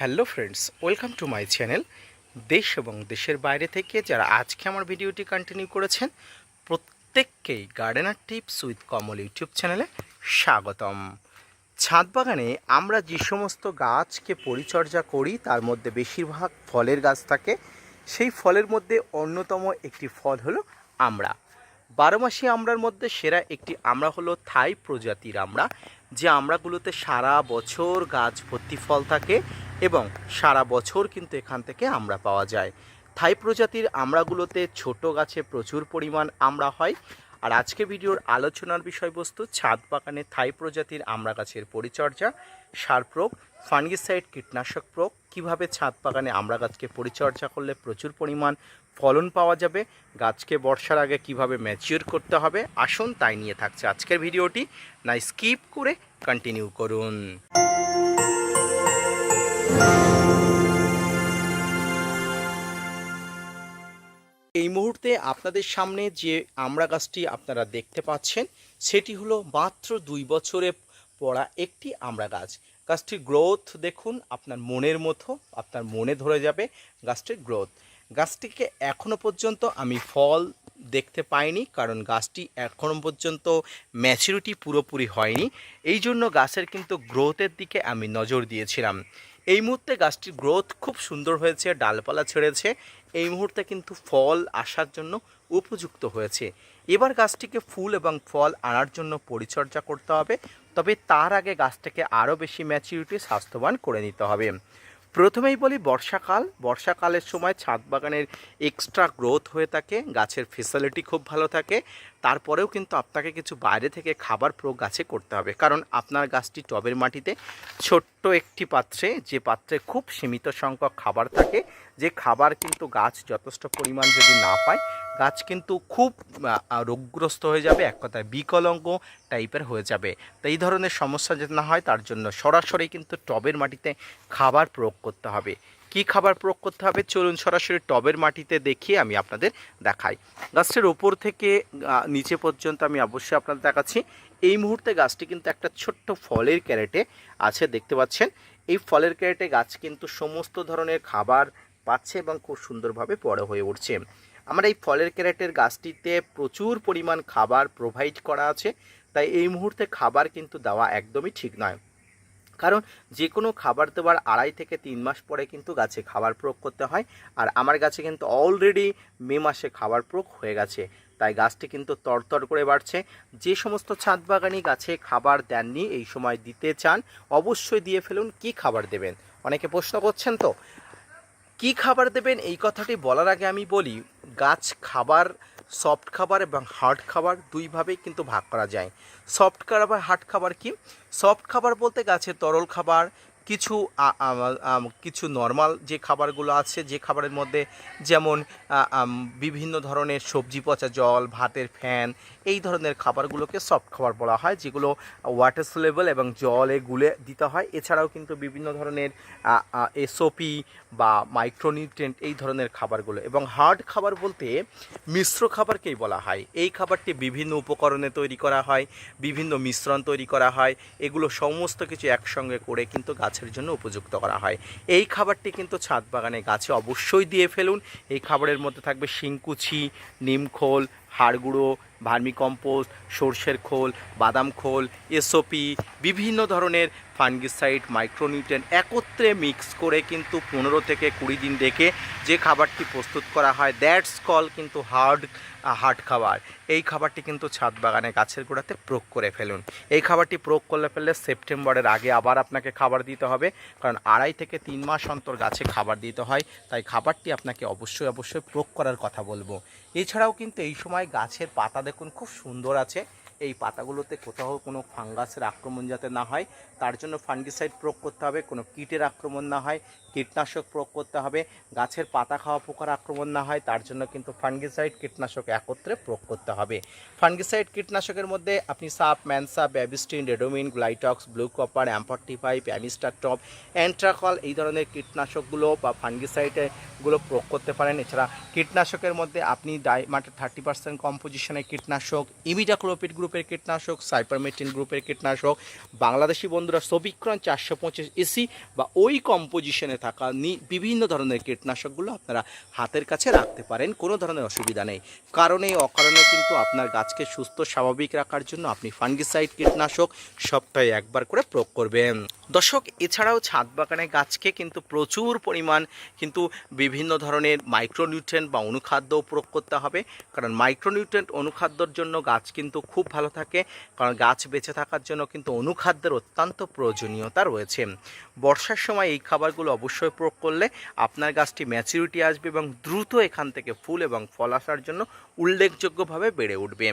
Hello friends, welcome to my channel. দেশ এবং দেশের বাইরে থেকে যারা আজকে আমার ভিডিওটি কন্টিনিউ করেছেন, প্রত্যেককেই gardener tips with Kamal YouTube চ্যানেলে স্বাগতম। ছাদ বাগানে আমরা যে সমস্ত গাছকে পরিচর্যা করি, তার মধ্যে বেশিরভাগ ফলের গাছ থাকে। সেই ফলের মধ্যে অন্যতম একটি ফল হলো আমড়া বারোমাসি আমড়ার মধ্যে সেরা একটি আমড়া হলো থাই প্রজাতির আমড়া যে আমড়াগুলোতে সারা বছর গাছ ভর্তি ফল থাকে এবং সারা বছর কিন্তু এখান থেকে আমড়া পাওয়া যায়। থাই প্রজাতির আমড়াগুলোতে ছোট গাছে প্রচুর পরিমাণ আমড়া হয়। আর আজকে ভিডিওর আলোচনার বিষয়বস্তু ছাদ বাগানে থাই প্রজাতির আমড়া গাছের পরিচর্যা, সার প্রয়োগ, ফাঙ্গিসাইড কীটনাশক প্রয়োগ, কীভাবে ছাদ বাগানে আমড়া গাছকে পরিচর্যা করলে প্রচুর পরিমাণ ফলন পাওয়া যাবে, গাছকে বর্ষার আগে কীভাবে ম্যাচিওর করতে হবে, আসুন তাই নিয়ে থাকছে আজকের ভিডিওটি। না স্কিপ করে কন্টিনিউ করুন। এই মুহূর্তে আপনাদের সামনে যে আমড়া গাছটি আপনারা দেখতে পাচ্ছেন, সেটি হলো মাত্র দুই বছরে পড়া একটি আমড়া গাছ। গাছটির গ্রোথ দেখুন, আপনার মনের মতো, আপনার মনে ধরে যাবে গাছটির গ্রোথ গাছটিকে এখনও পর্যন্ত আমি ফল দেখতে পাইনি, কারণ গাছটি এখনও পর্যন্ত ম্যাচুরিটি পুরোপুরি হয়নি। এই জন্য গাছের কিন্তু গ্রোথের দিকে আমি নজর দিয়েছিলাম। এই মুহূর্তে গাছটির গ্রোথ খুব সুন্দর হয়েছে, ডালপালা ছেড়েছে। এই মুহূর্তে কিন্তু ফল আসার জন্য উপযুক্ত হয়েছে। এবার গাছটিকে ফুল এবং ফল আনার জন্য পরিচর্যা করতে হবে, তবে তার আগে গাছটাকে আরও বেশি ম্যাচিউরিটি স্বাস্থ্যবান করে নিতে হবে। প্রথমেই বলি বর্ষাকাল। বর্ষাকালের সময় ছাদ বাগানের এক্সট্রা গ্রোথ হয়ে থাকে, গাছের ফেসিলিটি খুব ভালো থাকে। তারপরেও কিন্তু আপনাকে কিছু বাইরে থেকে খাবার প্রয়োগ গাছে করতে হবে। কারণ আপনার গাছটি টবের মাটিতে। ছোট্ট একটি পাত্রে, যে পাত্রে খুব সীমিত সংখ্যক খাবার থাকে, যে খাবার কিন্তু গাছ যথেষ্ট পরিমাণ যদি না পায় গাছ কিন্তু খুব রোগগ্রস্ত হয়ে যাবে, এক কথায় বিকলঙ্গ টাইপের হয়ে যাবে। তো এই ধরনের সমস্যা যাতে না হয়, তার জন্য সরাসরি কিন্তু টবের মাটিতে খাবার প্রয়োগ করতে হবে। কি খাবার প্রয়োগ করতে হবে? চলুন সরাসরি টবের মাটিতে দেখিয়ে আমি আপনাদের দেখাই। গাছটির ওপর থেকে নিচে পর্যন্ত আমি অবশ্যই আপনাদের দেখাচ্ছি। এই মুহূর্তে গাছটি কিন্তু একটা ছোট্ট ফলের ক্যারেটে আছে, দেখতে পাচ্ছেন। এই ফলের ক্যারেটে গাছ কিন্তু সমস্ত ধরনের খাবার পাচ্ছে এবং খুব সুন্দরভাবে বড় হয়ে উঠছে। আমরা এই ফলের ক্যারেটের গাছটিতে প্রচুর পরিমাণ খাবার প্রোভাইড করা আছে, তাই এই মুহূর্তে খাবার কিন্তু দেওয়া একদমই ঠিক নয়। কারণ যে কোনো খাবার দেওয়ার আড়াই থেকে তিন মাস পরে কিন্তু গাছে খাবার প্রয়োগ করতে হয়, আর আমার গাছে কিন্তু অলরেডি মে মাসে খাবার প্রয়োগ হয়ে গেছে, তাই গাছটি কিন্তু তরতর করে বাড়ছে। যে সমস্ত ছাদ বাগানি গাছে খাবার দেননি, এই সময় দিতে চান, অবশ্যই দিয়ে ফেলুন, কি খাবার দেবেন? অনেকে প্রশ্ন করছেন তো, কি খাবার দেবেন? এই কথাটি বলার আগে আমি বলি গাছ খাবার সফট খাবার এবং হার্ড খাবার দুইভাবেই কিন্তু ভাগ করা যায়। সফট খাবার হার্ড খাবার কি? সফট খাবার বলতে গাছের তরল খাবার কিছু কিছু নর্মাল যে খাবারগুলো আছে, যে খাবারের মধ্যে যেমন বিভিন্ন ধরনের সবজি পচা জল, ভাতের ফ্যান, এই ধরনের খাবারগুলোকে সফট খাবার বলা হয়, যেগুলো ওয়াটার লেভেল এবং জলে গুলে দিতে হয়। এছাড়াও কিন্তু বিভিন্ন ধরনের এসওপি বা মাইক্রোনিউট্রেন্ট এই ধরনের খাবারগুলো। এবং হার্ড খাবার বলতে মিশ্র খাবারকেই বলা হয়। এই খাবারটি বিভিন্ন উপকরণে তৈরি করা হয়, বিভিন্ন মিশ্রণ তৈরি করা হয়, এগুলো সমস্ত কিছু একসঙ্গে করে কিন্তু গাছের জন্য উপযুক্ত করা হয়। এই খাবারটি কিন্তু ছাদ বাগানে গাছে অবশ্যই দিয়ে ফেলুন। এই খাবারের মধ্যে থাকবে শিংকুচি, নিমখোল হাড় গুঁড়ো ভার্মিকম্পোস্ট সর্ষের খোল, বাদাম খোল এসওপি বিভিন্ন ধরনের ফাঙ্গিসাইড মাইক্রোনিউট্রেন একত্রে মিক্স করে কিন্তু পনেরো থেকে কুড়ি দিন রেখে যে খাবারটি প্রস্তুত করা হয়, দ্যাটস কল কিন্তু হার্ড হার্ড খাবার। এই খাবারটি কিন্তু ছাদ বাগানে গাছের গোড়াতে প্রয়োগ করে ফেলুন। এই খাবারটি প্রয়োগ করলে ফেললে সেপ্টেম্বরের আগে আবার আপনাকে খাবার দিতে হবে, কারণ আড়াই থেকে তিন মাস অন্তর গাছে খাবার দিতে হয়, তাই খাবারটি আপনাকে অবশ্যই অবশ্যই প্রয়োগ করার কথা বলব। এছাড়াও কিন্তু এই সময় গাছের পাতা দেখুন খুব সুন্দর আছে। এই পাতাগুলোতে কোথাও কোনো ফাঙ্গাসের আক্রমণ যাতে না হয়, তার জন্য ফাঙ্গিসাইড প্রয়োগ করতে হবে, কোনো কীটের আক্রমণ না হয়। কীটনাশক প্রয়োগ করতে হবে। গাছের পাতা খাওয়া পোকার আক্রমণ না হয়, তার জন্য কিন্তু ফাঙ্গিসাইড কীটনাশক একত্রে প্রয়োগ করতে হবে। ফাঙ্গিসাইড কীটনাশকের মধ্যে আপনি সাপ, ম্যানসা, Bavistin, Ridomil, Blitox, blue copper অ্যাম্পারটিফাই Amistar top, Antracol এই ধরনের কীটনাশকগুলো বা ফাঙ্গিসাইডগুলো প্রয়োগ করতে পারেন। এছাড়া কীটনাশকের মধ্যে আপনি ডাইমাটের থার্টি পার্সেন্ট কম্পোজিশনের কীটনাশক ইমিডাক্লোপিড গ্রুপের কীটনাশক, সাইপারমেটিন গ্রুপের কীটনাশক, বাংলাদেশি বন্ধুরা সবিক্রণ চারশো পঁচিশ এসি বা ওই কম্পোজিশনে থাকা বিভিন্ন ধরনের কীটনাশকগুলো আপনারা হাতের কাছে রাখতে পারেন, কোনো ধরনের অসুবিধা নেই। কারণে অকারণে কিন্তু আপনার গাছকে সুস্থ, স্বাভাবিক রাখার জন্য আপনি ফাঙ্গিসাইড কীটনাশক সপ্তাহে একবার করে প্রয়োগ করবেন। দর্শক, এছাড়াও ছাদ বাগানে গাছকে কিন্তু প্রচুর পরিমাণ কিন্তু বিভিন্ন ধরনের মাইক্রোনিউট্রেন্ট বা অনুখাদ্য প্রয়োগ করতে হবে। কারণ মাইক্রোনিউট্রেন্ট অনুখাদ্যর জন্য গাছ কিন্তু খুব ভালো থাকে। কারণ গাছ বেঁচে থাকার জন্য কিন্তু অনুখাদ্যের অত্যন্ত প্রয়োজনীয়তা রয়েছে। বর্ষার সময় এই খাবারগুলো অবশ্যই প্রয়োগ করলে আপনার গাছটি ম্যাচুরিটি আসবে এবং দ্রুত এখান থেকে ফুল এবং ফল আসার জন্য উল্লেখযোগ্যভাবে বেড়ে উঠবে।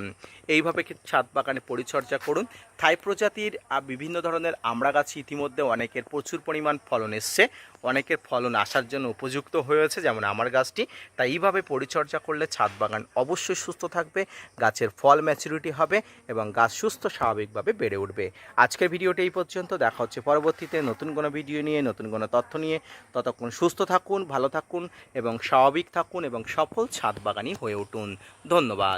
এইভাবে ছাদ বাগানে পরিচর্যা করুন। থাই প্রজাতির বিভিন্ন ধরনের আমড়া গাছ ইতিমধ্যে অনেকের প্রচুর পরিমাণ ফলন এসছে। অনেকের ফলন আসার জন্য উপযুক্ত হয়েছে যেমন আমার গাছটি। তাই এইভাবে পরিচর্যা করলে ছাদ বাগান অবশ্যই সুস্থ থাকবে, গাছের ফল ম্যাচুরিটি হবে এবং গাছ সুস্থ স্বাভাবিকভাবে বেড়ে উঠবে। আজকের ভিডিওটি এই পর্যন্ত। দেখা হচ্ছে পরবর্তীতে নতুন কোনো ভিডিও নিয়ে, নতুন কোনো তথ্য নিয়ে। ততক্ষণ সুস্থ থাকুন, ভালো থাকুন এবং স্বাভাবিক থাকুন এবং সফল ছাদ বাগানি হয়ে উঠুন। ধন্যবাদ।